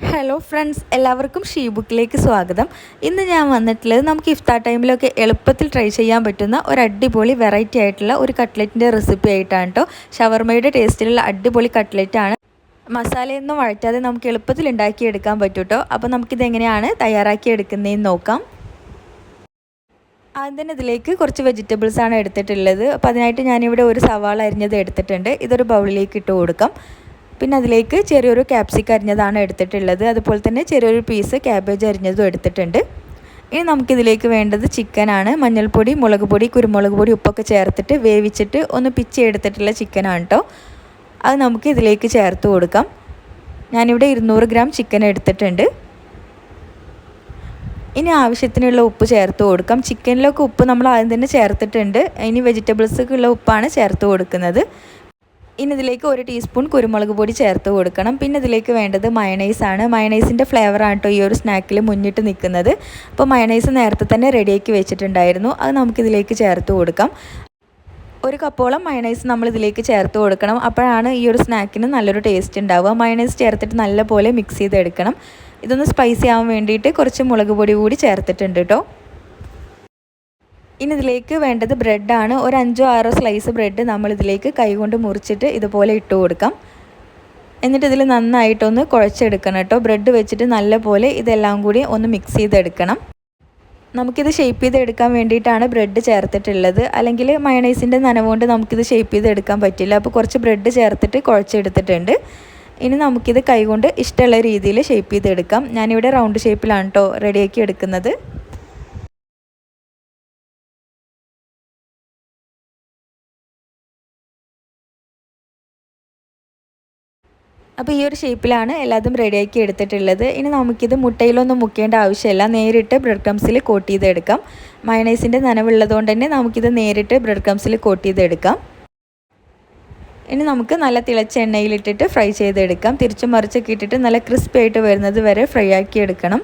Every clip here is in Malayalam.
ഹലോ ഫ്രണ്ട്സ് എല്ലാവർക്കും ഷീ ബുക്കിലേക്ക് സ്വാഗതം. ഇന്ന് ഞാൻ വന്നിട്ടുള്ളത് നമുക്ക് ഇഫ്താർ ടൈമിലൊക്കെ എളുപ്പത്തിൽ ട്രൈ ചെയ്യാൻ പറ്റുന്ന ഒരു അടിപൊളി വെറൈറ്റി ആയിട്ടുള്ള ഒരു കട്ട്ലറ്റിന്റെ റെസിപ്പി ആയിട്ടാണ് കേട്ടോ ഷവർമയുടെ ടേസ്റ്റിലുള്ള അടിപൊളി കട്ട്ലറ്റാണ് മസാലയൊന്നും വഴറ്റാതെ നമുക്ക് എളുപ്പത്തിൽ ഉണ്ടാക്കിയെടുക്കാൻ പറ്റും കേട്ടോ അപ്പോൾ നമുക്കിത് എങ്ങനെയാണ് തയ്യാറാക്കിയെടുക്കുന്നതെന്ന് നോക്കാം. ആദ്യം തന്നെ ഇതിലേക്ക് കുറച്ച് വെജിറ്റബിൾസാണ് എടുത്തിട്ടുള്ളത്. അപ്പോൾ അതിനായിട്ട് ഞാനിവിടെ ഒരു സവാള അരിഞ്ഞത് എടുത്തിട്ടുണ്ട്. ഇതൊരു ബൗളിലേക്ക് ഇട്ട് കൊടുക്കാം. പിന്നെ അതിലേക്ക് ചെറിയൊരു ക്യാപ്സിക്കം അരിഞ്ഞതാണ് എടുത്തിട്ടുള്ളത്. അതുപോലെ തന്നെ ചെറിയൊരു പീസ് ക്യാബേജ് അരിഞ്ഞതും എടുത്തിട്ടുണ്ട്. ഇനി നമുക്കിതിലേക്ക് വേണ്ടത് ചിക്കനാണ് മഞ്ഞൾപ്പൊടി മുളക് പൊടി കുരുമുളക് പൊടി ഉപ്പൊക്കെ ചേർത്തിട്ട് വേവിച്ചിട്ട് ഒന്ന് പിച്ചെടുത്തിട്ടുള്ള ചിക്കനാണ് കേട്ടോ അത് നമുക്ക് ഇതിലേക്ക് ചേർത്ത് കൊടുക്കാം. ഞാനിവിടെ ഇരുന്നൂറ് ഗ്രാം ചിക്കൻ എടുത്തിട്ടുണ്ട്. ഇനി ആവശ്യത്തിനുള്ള ഉപ്പ് ചേർത്ത് കൊടുക്കാം. ചിക്കനിലൊക്കെ ഉപ്പ് നമ്മൾ ആദ്യം തന്നെ ചേർത്തിട്ടുണ്ട്. ഇനി വെജിറ്റബിൾസൊക്കെ ഉള്ള ഉപ്പാണ് ചേർത്ത് കൊടുക്കുന്നത്. ഇനി ഇതിലേക്ക് ഒരു ടീസ്പൂൺ കുരുമുളക് പൊടി ചേർത്ത് കൊടുക്കണം. പിന്നെ ഇതിലേക്ക് വേണ്ടത് മയണൈസാണ് മയണൈസിന്റെ ഫ്ലേവറാണ് കേട്ടോ ഈ ഒരു സ്നാക്കിൽ മുന്നിട്ട് നിൽക്കുന്നത് അപ്പോൾ മയണൈസ് നേരത്തെ തന്നെ റെഡിയാക്കി വെച്ചിട്ടുണ്ടായിരുന്നു. അത് നമുക്കിതിലേക്ക് ചേർത്ത് കൊടുക്കാം. ഒരു കപ്പോളം മയണൈസ് നമ്മൾ ഇതിലേക്ക് ചേർത്ത് കൊടുക്കണം. അപ്പോഴാണ് ഈ ഒരു സ്നാക്കിന് നല്ലൊരു ടേസ്റ്റ് ഉണ്ടാവുക. മയണൈസ് ചേർത്തിട്ട് നല്ലപോലെ മിക്സ് ചെയ്തെടുക്കണം. ഇതൊന്ന് സ്പൈസി ആവാൻ വേണ്ടിയിട്ട് കുറച്ച് മുളക് പൊടി കൂടി ചേർത്തിട്ടുണ്ട് കേട്ടോ ഇനി ഇതിലേക്ക് വേണ്ടത് ബ്രെഡാണ്. ഒരു അഞ്ചോ ആറോ സ്ലൈസ് ബ്രെഡ് നമ്മൾ ഇതിലേക്ക് കൈകൊണ്ട് മുറിച്ചിട്ട് ഇതുപോലെ ഇട്ട് കൊടുക്കാം. എന്നിട്ട് ഇതിൽ നന്നായിട്ടൊന്ന് കുഴച്ചെടുക്കണം കേട്ടോ. ബ്രെഡ് വെച്ചിട്ട് നല്ലപോലെ ഇതെല്ലാം കൂടി ഒന്ന് മിക്സ് ചെയ്തെടുക്കണം. നമുക്കിത് ഷേപ്പ് ചെയ്തെടുക്കാൻ വേണ്ടിയിട്ടാണ് ബ്രെഡ് ചേർത്തിട്ടുള്ളത്. അല്ലെങ്കിൽ മയണൈസിന്റെ നനവുകൊണ്ട് നമുക്കിത് ഷേപ്പ് ചെയ്തെടുക്കാൻ പറ്റില്ല. അപ്പോൾ കുറച്ച് ബ്രെഡ് ചേർത്തിട്ട് കുഴച്ചെടുത്തിട്ടുണ്ട്. ഇനി നമുക്കിത് കൈകൊണ്ട് ഇഷ്ടമുള്ള രീതിയിൽ ഷേപ്പ് ചെയ്തെടുക്കാം. ഞാനിവിടെ റൗണ്ട് ഷേപ്പിലാണ് കേട്ടോ റെഡിയാക്കി എടുക്കുന്നത്. അപ്പോൾ ഈ ഒരു ഷേപ്പിലാണ് എല്ലാതും റെഡിയാക്കി എടുത്തിട്ടുള്ളത്. ഇനി നമുക്കിത് മുട്ടയിലൊന്നും മുക്കേണ്ട ആവശ്യമില്ല. നേരിട്ട് ബ്രെഡ് ക്രംസിൽ കോട്ട് ചെയ്തെടുക്കാം. മയണൈസിന്റെ നനവുള്ളതുകൊണ്ട് തന്നെ നമുക്കിത് നേരിട്ട് ബ്രെഡ് ക്രംസിൽ കോട്ട് ചെയ്തെടുക്കാം. ഇനി നമുക്ക് നല്ല തിളച്ച എണ്ണയിലിട്ടിട്ട് ഫ്രൈ ചെയ്തെടുക്കാം. തിരിച്ചും മറിച്ചൊക്കെ ഇട്ടിട്ട് നല്ല ക്രിസ്പി ആയിട്ട് വരുന്നത് വരെ ഫ്രൈ ആക്കി എടുക്കണം.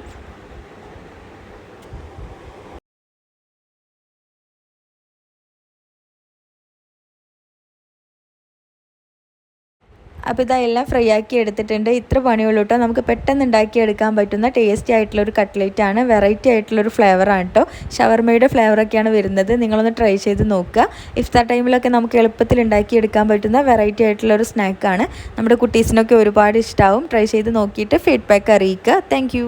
അപ്പോൾ ഇതെല്ലാം ഫ്രൈ ആക്കി എടുത്തിട്ടുണ്ട്. ഇത്ര പണിയുള്ളൂ കേട്ടോ നമുക്ക് പെട്ടെന്ന് ഉണ്ടാക്കിയെടുക്കാൻ പറ്റുന്ന ടേസ്റ്റി ആയിട്ടുള്ള ഒരു കട്ട്ലേറ്റ് ആണ്. വെറൈറ്റി ആയിട്ടുള്ള ഒരു ഫ്ലേവറാണ് കേട്ടോ ഷവർമയുടെ ഫ്ലേവറൊക്കെയാണ് വരുന്നത്. നിങ്ങളൊന്ന് ട്രൈ ചെയ്ത് നോക്കുക. ഇഫ്താർ ടൈമിലൊക്കെ നമുക്ക് എളുപ്പത്തിൽ ഉണ്ടാക്കിയെടുക്കാൻ പറ്റുന്ന വെറൈറ്റി ആയിട്ടുള്ള ഒരു സ്നാക്കാണ് നമ്മുടെ കുട്ടീസിനൊക്കെ ഒരുപാട് ഇഷ്ടമാവും ട്രൈ ചെയ്ത് നോക്കിയിട്ട് ഫീഡ്ബാക്ക് അറിയിക്കുക. താങ്ക്